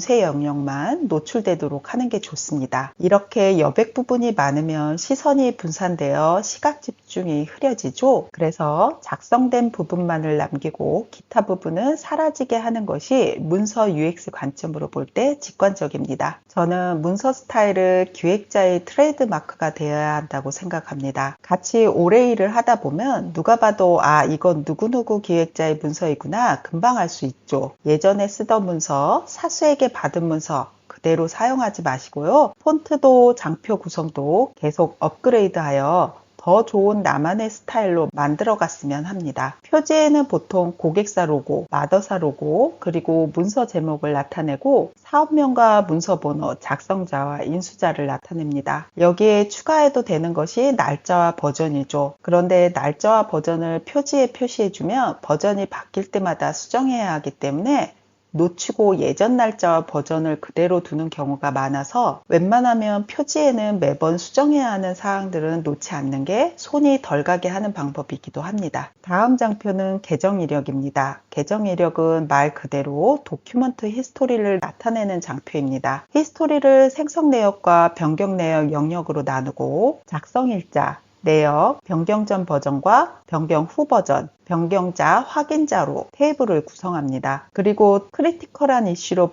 세 영역만 노출되도록 하는 게 좋습니다. 이렇게 여백 부분이 많으면 시선이 분산되어 시각 집중이 흐려지죠. 그래서 작성된 부분만을 남기고 기타 부분은 사라지게 하는 것이 문서 UX 관점으로 볼 때 직관적입니다. 저는 문서 스타일을 기획자의 트레이드 마크가 되어야 한다고 생각합니다. 같이 오래 일을 하다 보면 누가 봐도 아 이건 누구누구 기획자의 문서이구나 금방 알 수 있죠. 예전에 쓰던 문서, 사수에게 받은 문서 그대로 사용하지 마시고요. 폰트도 장표 구성도 계속 업그레이드하여 더 좋은 나만의 스타일로 만들어 갔으면 합니다. 표지에는 보통 고객사 로고, 마더사 로고, 그리고 문서 제목을 나타내고 사업명과 문서 번호, 작성자와 인수자를 나타냅니다. 여기에 추가해도 되는 것이 날짜와 버전이죠. 그런데 날짜와 버전을 표지에 표시해주면 버전이 바뀔 때마다 수정해야 하기 때문에 놓치고 예전 날짜와 버전을 그대로 두는 경우가 많아서 웬만하면 표지에는 매번 수정해야 하는 사항들은 놓지 않는 게 손이 덜 가게 하는 방법이기도 합니다. 다음 장표는 계정 이력입니다. 계정 이력은 말 그대로 도큐먼트 히스토리를 나타내는 장표입니다. 히스토리를 생성 내역과 변경 내역 영역으로 나누고 작성 일자, 내역, 변경 전 버전과 변경 후 버전, 변경자, 확인자로 테이블을 구성합니다. 그리고 크리티컬한 이슈로